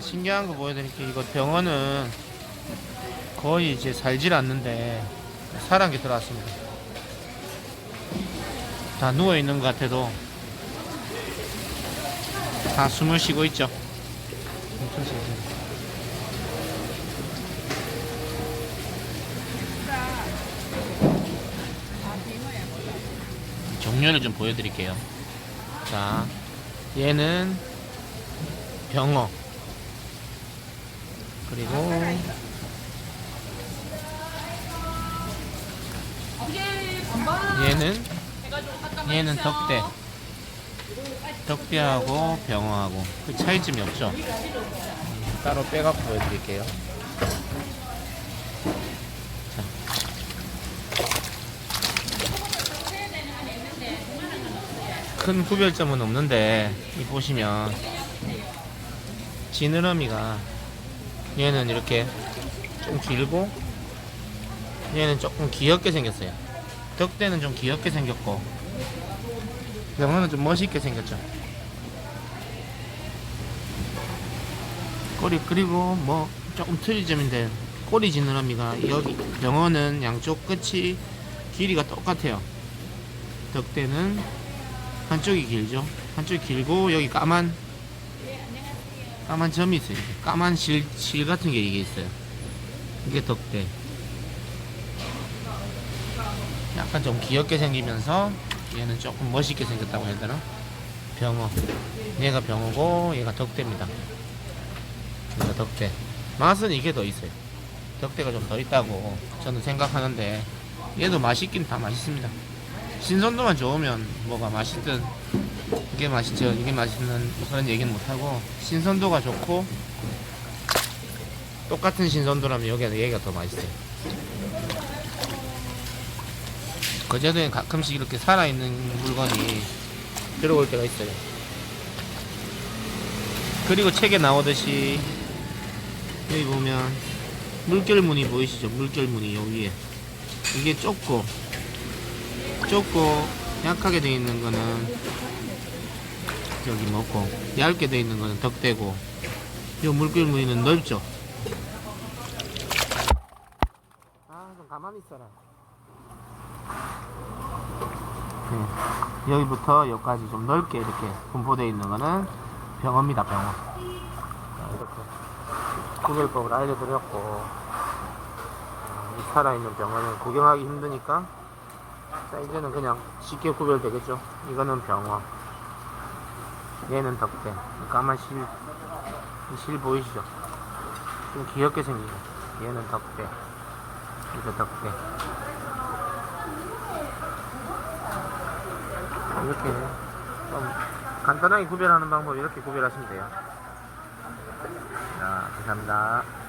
자세한 거 보여드릴게요. 이거 병원은 거의 이제 살질 않는데 게 들어왔습니다. 다 누워 있는 것 같아도 다 숨을 쉬고 있죠. 엄청 쉬죠. 종류를 좀 보여드릴게요. 자, 얘는 병어. 그리고 얘는 얘는 덕대. 덕대하고 병어하고 그 차이점이 없죠. 음, 따로 빼갖고 보여드릴게요. 자. 큰 구별점은 없는데 이 보시면 지느러미가 얘는 이렇게 좀 길고 얘는 조금 귀엽게 생겼어요. 덕대는 좀 귀엽게 생겼고 병어는 좀 멋있게 생겼죠. 꼬리 그리고 뭐 조금 틀린 점인데 꼬리 지느러미가 여기 병어는 양쪽 끝이 길이가 똑같아요. 덕대는 한쪽이 길죠. 한쪽이 길고 여기 까만 까만 점이 있어요. 까만 실, 실 같은 게 이게 있어요. 이게 덕대. 약간 좀 귀엽게 생기면서 얘는 조금 멋있게 생겼다고 해야 되나? 병어. 얘가 병어고 얘가 덕대입니다. 얘가 덕대. 맛은 이게 더 있어요. 덕대가 좀 더 있다고 저는 생각하는데 얘도 맛있긴 다 맛있습니다. 신선도만 좋으면 뭐가 맛있든 이게 맛있죠. 이게 맛있는 그런 얘기는 못하고 신선도가 좋고 똑같은 신선도라면 여기가 얘가 더 맛있어요. 거제도에 가끔씩 이렇게 살아있는 물건이 들어올 때가 있어요. 그리고 책에 나오듯이 여기 보면 물결 무늬 보이시죠? 물결 무늬 여기에. 이게 좁고 좁고 약하게 되어 있는 거는 여기 먹고 얇게 되어 있는 거는 덕대고 이 물결 무늬는 넓죠 아좀 가만히 있어라 네. 여기부터 여기까지 좀 넓게 이렇게 분포되어 있는 거는 병어입니다 병어 자, 이렇게 구별법을 알려드렸고 어, 이 살아있는 병어는 구경하기 힘드니까 자 이제는 그냥 쉽게 구별되겠죠? 이거는 병어 얘는 덕대 이 까만 실, 이실 보이시죠? 좀 귀엽게 거. 얘는 덕대 이거 덕대 이렇게 좀 간단하게 구별하는 방법 이렇게 구별하시면 돼요. 자 감사합니다